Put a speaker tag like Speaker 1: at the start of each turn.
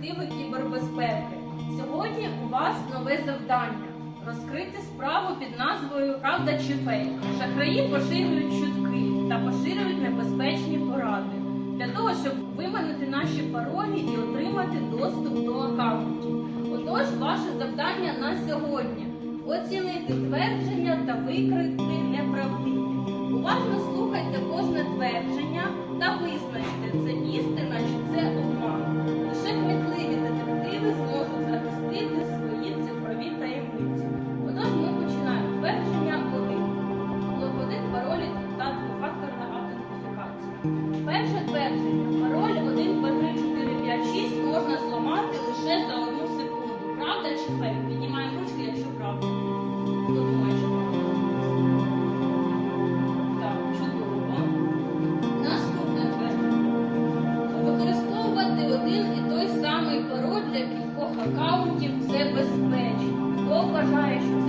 Speaker 1: детективи кібербезпеки. Сьогодні у вас нове завдання розкрити справу під назвою Правда чи фейк. Шахраї поширюють чутки та поширюють небезпечні поради для того, щоб виманити наші паролі і отримати доступ до аккаунтів. Отож, ваше завдання на сьогодні оцінити твердження та викрити неправдиві. Перше твердження. Пароль 1, 2, 3, 4, 5, 6 можна зламати лише за одну секунду. Правда чи фейк? Піднімаємо ручки, якщо правда. Так, чудово. Наступне твердження. Використовувати один і той самий пароль для кількох аккаунтів це безпечно. Хто вважає, що